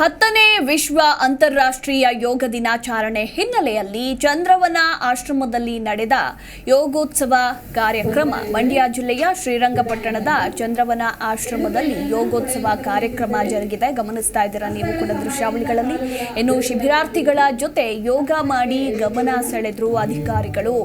ಹತ್ತನೇ ವಿಶ್ವ ಅಂತಾರಾಷ್ಟ್ರೀಯ ಯೋಗ ದಿನಾಚರಣೆ ಹಿನ್ನೆಲೆಯಲ್ಲಿ ಚಂದ್ರವನ ಆಶ್ರಮದಲ್ಲಿ ನಡೆದ ಯೋಗೋತ್ಸವ ಕಾರ್ಯಕ್ರಮ ಮಂಡ್ಯ ಜಿಲ್ಲೆಯ ಶ್ರೀರಂಗಪಟ್ಟಣದ ಚಂದ್ರವನ ಆಶ್ರಮದಲ್ಲಿ ಯೋಗೋತ್ಸವ ಕಾರ್ಯಕ್ರಮ ಜರುಗಿದೆ. ಗಮನಿಸ್ತಾ ಇದ್ದೀರಾ ನೀವು ಕೂಡ ದೃಶ್ಯಾವಳಿಗಳಲ್ಲಿ. ಇನ್ನು ಶಿಬಿರಾರ್ಥಿಗಳ ಜೊತೆ ಯೋಗ ಮಾಡಿ ಗಮನ ಸೆಳೆದ್ರು ಅಧಿಕಾರಿಗಳು.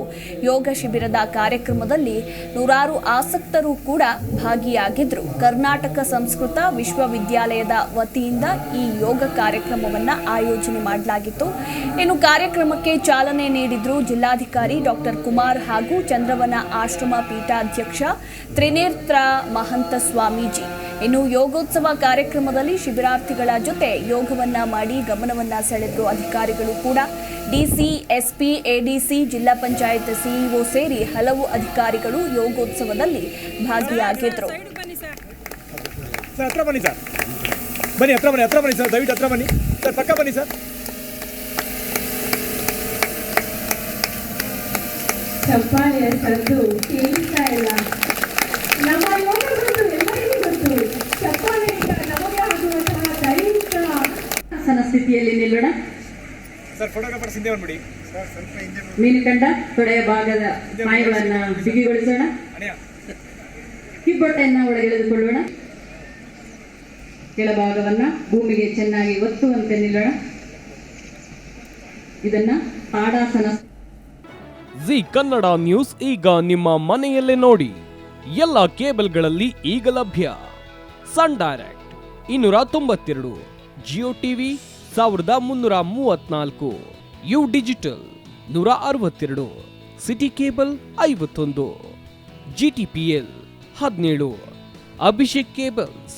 ಯೋಗ ಶಿಬಿರದ ಕಾರ್ಯಕ್ರಮದಲ್ಲಿ ನೂರಾರು ಆಸಕ್ತರು ಕೂಡ ಭಾಗಿಯಾಗಿದ್ರು. ಕರ್ನಾಟಕ ಸಂಸ್ಕೃತ ವಿಶ್ವವಿದ್ಯಾಲಯದ ವತಿಯಿಂದ ಈ ಯೋಗ ಕಾರ್ಯಕ್ರಮವನ್ನು ಆಯೋಜನೆ ಮಾಡಲಾಗಿತ್ತು. ಇನ್ನು ಕಾರ್ಯಕ್ರಮಕ್ಕೆ ಚಾಲನೆ ನೀಡಿದ್ರು ಜಿಲ್ಲಾಧಿಕಾರಿ ಡಾಕ್ಟರ್ ಕುಮಾರ್ ಹಾಗೂ ಚಂದ್ರವನ ಆಶ್ರಮ ಪೀಠಾಧ್ಯಕ್ಷ ತ್ರಿನೇತ್ರ ಮಹಂತ ಸ್ವಾಮೀಜಿ. ಇನ್ನು ಯೋಗೋತ್ಸವ ಕಾರ್ಯಕ್ರಮದಲ್ಲಿ ಶಿಬಿರಾರ್ಥಿಗಳ ಜೊತೆ ಯೋಗವನ್ನ ಮಾಡಿ ಗಮನವನ್ನ ಸೆಳೆದ್ರು ಅಧಿಕಾರಿಗಳು ಕೂಡ. ಡಿಸಿ, ಎಸ್ಪಿ, ಎಡಿಸಿ, ಜಿಲ್ಲಾ ಪಂಚಾಯತ್ ಸಿಇಒ ಸೇರಿ ಹಲವು ಅಧಿಕಾರಿಗಳು ಯೋಗೋತ್ಸವದಲ್ಲಿ ಹತ್ರ ಬನ್ನಿ ಹತ್ರ ಬನ್ನಿ ಹತ್ರ ಬನ್ನಿ ಸರ್ ದಯವಿಟ್ಟು ಹತ್ರ ಬನ್ನಿ. ಸರ್ ಪಕ್ಕ ಬನ್ನಿ ಸರ್. ಚಪ್ಪಾಳೆಯ ಸದ್ದು ಕೇಳ್ತಾ ಇಲ್ಲ. ನಮ್ಮ ಯೋಗಗಳು ಎಲ್ಲರಿಗೂ ಗೊತ್ತು. ಚಪ್ಪಾಳೆಯಿಂದ ನಮಗೆ ಆಗುವಂತಹ ದೈಹಿಕ ಆಸನ ಸ್ಥಿತಿಯಲ್ಲಿ ನಿಲ್ಲೋಣ. ಸರ್ ಫೋಟೋಗ್ರಾಫರ್ ಹಿಂದೆ ಬಂದ್ಬಿಡಿ. ಸರ್ ಸ್ವಲ್ಪ ಹಿಂದೆ ಮೀನುಕಂಡ ತೊಡೆಯ ಭಾಗದ ಮಾಯಗಳನ್ನ ಬಿಗಿಗೊಳಿಸೋಣ. ಕಿಬ್ಬೊಟ್ಟೆಯನ್ನ ಒಳಗೆಳೆದುಕೊಳ್ಳೋಣ. ಕೆಳಭಾಗವನ್ನ ಭೂಮಿಗೆ ಚೆನ್ನಾಗಿ ಒತ್ತುವಂತೆ ನಿಲ್ಲೋಣ ಇದನ್ನ ಪಾಡಾಸನ ಜಿ ಕನ್ನಡ ನ್ಯೂಸ್ ಈಗ ನಿಮ್ಮ ಮನೆಯಲ್ಲೇ ನೋಡಿ. ಎಲ್ಲ ಕೇಬಲ್ಗಳಲ್ಲಿ ಈಗ ಲಭ್ಯ. ಸನ್ ಡೈರೆಕ್ಟ್ ಇನ್ನೂರ ತೊಂಬತ್ತೆರಡು, ಜಿಯೋ ಟಿವಿ ಸಾವಿರದ ಮುನ್ನೂರ ಮೂವತ್ನಾಲ್ಕು, ಯು ಡಿಜಿಟಲ್ ನೂರ ಅರವತ್ತೆರಡು, ಸಿಟಿ ಕೇಬಲ್ ಐವತ್ತೊಂದು, ಜಿ ಟಿ ಪಿ ಎಲ್ ಹದಿನೇಳು, ಅಭಿಷೇಕ್ ಕೇಬಲ್ಸ್